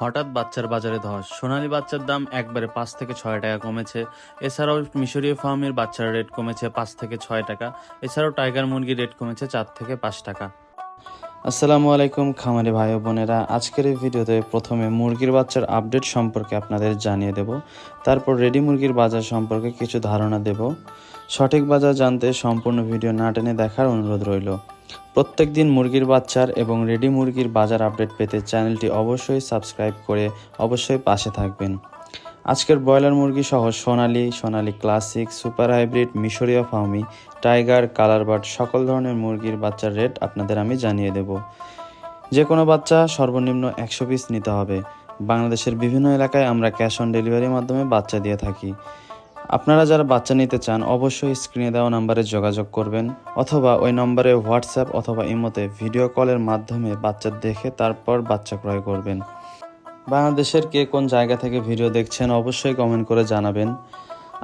হঠাৎ বাচ্চার বাজারে ধস। সোনালী বাচ্চার দাম একবারে পাঁচ থেকে ছয় টাকা কমেছে। এছাড়াও মিশরীয় ফার্মের বাচ্চার রেট কমেছে পাঁচ থেকে ছয় টাকা। এছাড়াও টাইগার মুরগির রেট কমেছে চার থেকে পাঁচ টাকা। আসসালামু আলাইকুম খামারি ভাই বোনেরা। আজকের এই ভিডিওতে প্রথমে মুরগির বাচ্চার আপডেট সম্পর্কে আপনাদের জানিয়ে দেব। তারপর রেডি মুরগির বাজার সম্পর্কে কিছু ধারণা দেব। সঠিক বাজার জানতে সম্পূর্ণ ভিডিও না টেনে দেখার অনুরোধ রইল। প্রত্যেক দিন মুরগির বাচ্চার এবং রেডি মুরগির বাজার আপডেট পেতে চ্যানেলটি অবশ্যই সাবস্ক্রাইব করে অবশ্যই পাশে থাকবেন। আজকের ব্রয়লার মুরগি সহ সোনালি সোনালি ক্লাসিক সুপার হাইব্রিড মিশরীয় ফার্মি টাইগার কালার বার্ড সকল ধরনের মুরগির বাচ্চার রেট আপনাদের আমি জানিয়ে দেব। যে কোনো বাচ্চা সর্বনিম্ন একশো পিস নিতে হবে। বাংলাদেশের বিভিন্ন এলাকায় আমরা ক্যাশ অন ডেলিভারির মাধ্যমে বাচ্চা দিয়ে থাকি। আপনারা যারা বাচ্চা নিতে চান, অবশ্যই স্ক্রিনে দেওয়া নম্বরে যোগাযোগ করবেন অথবা ওই নম্বরে হোয়াটসঅ্যাপ অথবা ইমোতে ভিডিও কলের মাধ্যমে বাচ্চা দেখে তারপর বাচ্চা ক্রয় করবেন। বাংলাদেশের কে কোন জায়গা থেকে ভিডিও দেখছেন অবশ্যই কমেন্ট করে জানাবেন।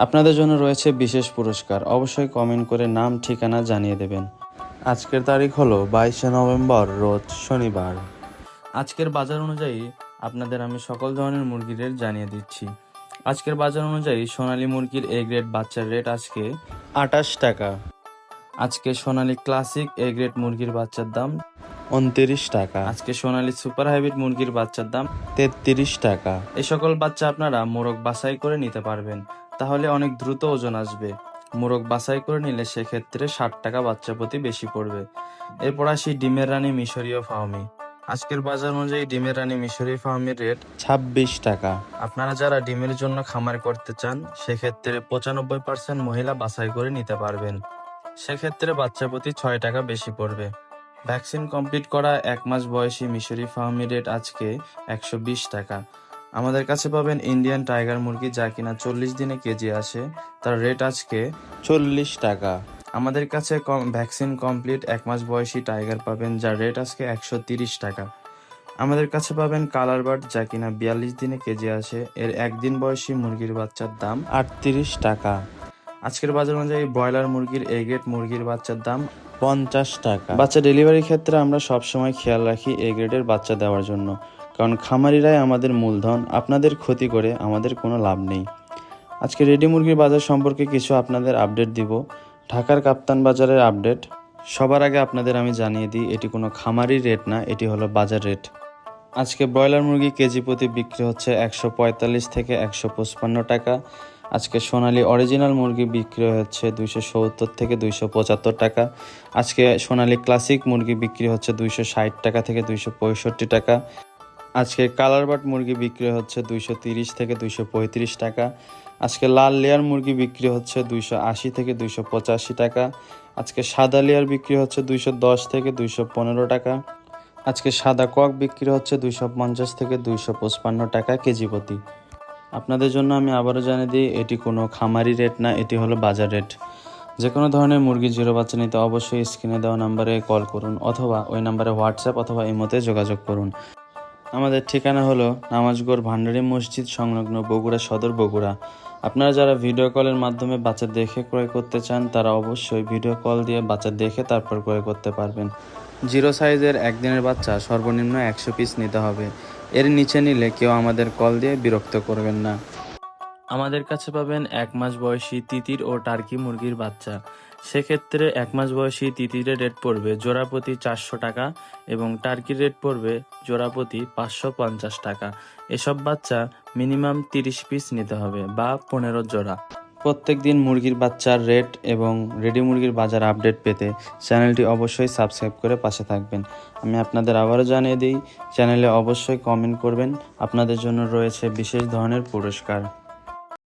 আপনাদের জন্য রয়েছে বিশেষ পুরস্কার। অবশ্যই কমেন্ট করে নাম, ঠিকানা জানিয়ে দেবেন। আজকের তারিখ হলো বাইশে নভেম্বর, রোজ শনিবার। আজকের বাজার অনুযায়ী আপনাদের আমি সকল ধরনের মুরগির রেট জানিয়ে দিচ্ছি। আজকের বাজার অনুযায়ী সোনালী মুরগির এ গ্রেড বাচ্চার রেট আজকে আটাশ টাকা। আজকে সোনালী ক্লাসিক এ গ্রেড মুরগির বাচ্চার দাম উনত্রিশ টাকা। আজকে সোনালী সুপার হাইব্রিড মুরগির বাচ্চার দাম তেত্রিশ টাকা। এই সকল বাচ্চা আপনারা মোরগ বাছাই করে নিতে পারবেন। তাহলে অনেক দ্রুত ওজন আসবে। মোরগ বাছাই করে নিলে সেক্ষেত্রে ষাট টাকা বাচ্চা প্রতি বেশি পড়বে। এরপর আসি ডিমের রানী মিশরীয় ফার্মি আজকের বাজার অনুযায়ী ডিমের রানী মিশরীয় ফার্মের রেট ছাব্বিশ টাকা। আপনারা যারা ডিমের জন্য খামার করতে চান সেক্ষেত্রে পঁচানব্বই পার্সেন্ট মহিলা বাছাই করে নিতে পারবেন। সেক্ষেত্রে বাচ্চা প্রতি ছয় টাকা বেশি পড়বে। ভ্যাকসিন কমপ্লিট করা এক মাস বয়সী মিশরি ফার্মি রেট আজকে একশো বিশ টাকা। আমাদের কাছে পাবেন ইন্ডিয়ান টাইগার মুরগি যা কিনা চল্লিশ দিনে কেজি আসে। তার রেট আজকে চল্লিশ টাকা। আমাদের কাছে কম ভ্যাকসিন কমপ্লিট এক মাস বয়সী টাইগার পাবেন যার রেট আজকে একশো তিরিশ টাকা। আমাদের কাছে পাবেন কালার বার্ড যা কিনা বিয়াল্লিশ দিনে কেজি আসে। এর একদিন বয়সী মুরগির বাচ্চার দাম আটত্রিশ টাকা। আজকের বাজার অনুযায়ী ব্রয়লার মুরগির এগেট মুরগির বাচ্চার দাম পঞ্চাশ টাকা। বাচ্চা ডেলিভারির ক্ষেত্রে আমরা সবসময় খেয়াল রাখি এ গ্রেডের বাচ্চা দেওয়ার জন্য। কারণ খামারিরাই আমাদের মূলধন, আপনাদের ক্ষতি করে আমাদের কোনো লাভ নেই। আজকে রেডি মুরগির বাজার সম্পর্কে কিছু আপনাদের আপডেট দিব। ঢাকার কাপ্তান বাজারের আপডেট সবার আগে আপনাদের আমি জানিয়ে দিই, এটি কোনো খামারি রেট না, এটি হলো বাজার রেট আজকে ব্রয়লার মুরগি কেজি প্রতি বিক্রি হচ্ছে একশো পঁয়তাল্লিশ থেকে একশো পঁচপান্ন টাকা। আজকে সোনালি অরিজিনাল মুরগি বিক্রি হচ্ছে দুইশো সত্তর থেকে দুইশো পঁচাত্তর টাকা। আজকে সোনালি ক্লাসিক মুরগি বিক্রি হচ্ছে দুইশো ষাট টাকা থেকে দুইশো পঁয়ষট্টি টাকা। আজকে কালার বাট মুরগি বিক্রি হচ্ছে দুইশো তিরিশ থেকে দুইশো পঁয়ত্রিশ টাকা। আজকে লাল লেয়ার মুরগি বিক্রি হচ্ছে দুইশো আশি থেকে দুইশো পঁচাশি টাকা। আজকে সাদা লেয়ার বিক্রি হচ্ছে দুইশো দশ থেকে দুইশো পনেরো টাকা। আজকে সাদা কক বিক্রি হচ্ছে দুইশো পঞ্চাশ থেকে দুইশো পঁচপান্ন টাকা কেজি প্রতি। আপনাদের জন্য আমি আবারও জানিয়ে দিই, এটি কোনো খামারি রেট না, এটি হলো বাজার রেট। যে কোনো ধরনের মুরগি জিরো বাচ্চা নিতে অবশ্যই স্ক্রিনে দেওয়া নাম্বারে কল করুন অথবা ওই নাম্বারে হোয়াটসঅ্যাপ অথবা ইমোতে যোগাযোগ করুন। আমাদের ঠিকানা হলো নামাজগড় ভান্ডারি মসজিদ সংলগ্ন বগুড়া সদর বগুড়া। আপনারা যারা ভিডিও কলের মাধ্যমে বাচ্চা দেখে ক্রয় করতে চান, তারা অবশ্যই ভিডিও কল দিয়ে বাচ্চা দেখে তারপর ক্রয় করতে পারবেন। জিরো সাইজের একদিনের বাচ্চা সর্বনিম্ন একশো পিস নিতে হবে। এর নিচে নিলে কেউ আমাদের কল দিয়ে বিরক্ত করবেন না। আমাদের কাছে পাবেন এক মাস বয়সী তিতির ও টার্কি মুরগির বাচ্চা। সেক্ষেত্রে এক মাস বয়সী তিতিরের রেট পড়বে জোড়া প্রতি চারশো টাকা এবং টার্কির রেট পড়বে জোড়া প্রতি পাঁচশো পঞ্চাশ টাকা। এসব বাচ্চা মিনিমাম তিরিশ পিস নিতে হবে বা পনেরো জোড়া। প্রত্যেক দিন মুরগির বাচ্চার রেট এবং রেডি মুরগির বাজার আপডেট পেতে চ্যানেলটি অবশ্যই সাবস্ক্রাইব করে পাশে থাকবেন। আমি আপনাদের আবারও জানিয়ে দিই চ্যানেলে অবশ্যই কমেন্ট করবেন। আপনাদের জন্য রয়েছে বিশেষ ধরনের পুরস্কার।